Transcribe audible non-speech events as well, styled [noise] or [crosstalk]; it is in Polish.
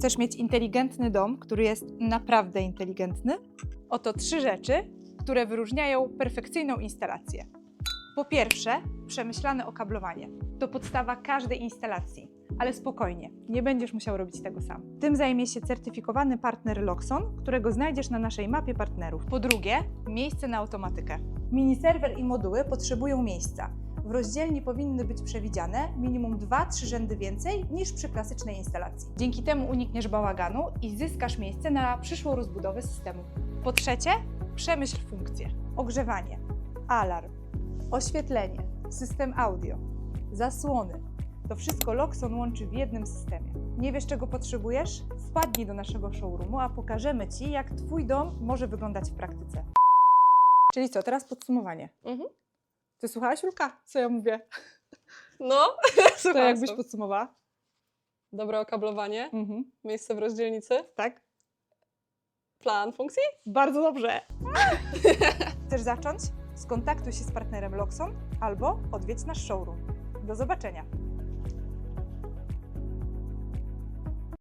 Chcesz mieć inteligentny dom, który jest naprawdę inteligentny? Oto trzy rzeczy, które wyróżniają perfekcyjną instalację. Po pierwsze, przemyślane okablowanie. To podstawa każdej instalacji. Ale spokojnie, nie będziesz musiał robić tego sam. Tym zajmie się certyfikowany partner Loxon, którego znajdziesz na naszej mapie partnerów. Po drugie, miejsce na automatykę. Miniserwer i moduły potrzebują miejsca. W rozdzielni powinny być przewidziane minimum 2-3 rzędy więcej niż przy klasycznej instalacji. Dzięki temu unikniesz bałaganu i zyskasz miejsce na przyszłą rozbudowę systemu. Po trzecie, przemyśl funkcje. Ogrzewanie, alarm, oświetlenie, system audio, zasłony. To wszystko Loxon łączy w jednym systemie. Nie wiesz, czego potrzebujesz? Wpadnij do naszego showroomu, a pokażemy Ci, jak Twój dom może wyglądać w praktyce. Czyli co, teraz podsumowanie. Mhm. Ty słuchałaś, Julka, co ja mówię? No, [laughs] To słucham. jakbyś podsumowała? Dobre okablowanie, Mhm. miejsce w rozdzielnicy, Tak? plan funkcji. Bardzo dobrze. [laughs] Chcesz zacząć? Skontaktuj się z partnerem Loxon albo odwiedź nasz showroom. Do zobaczenia.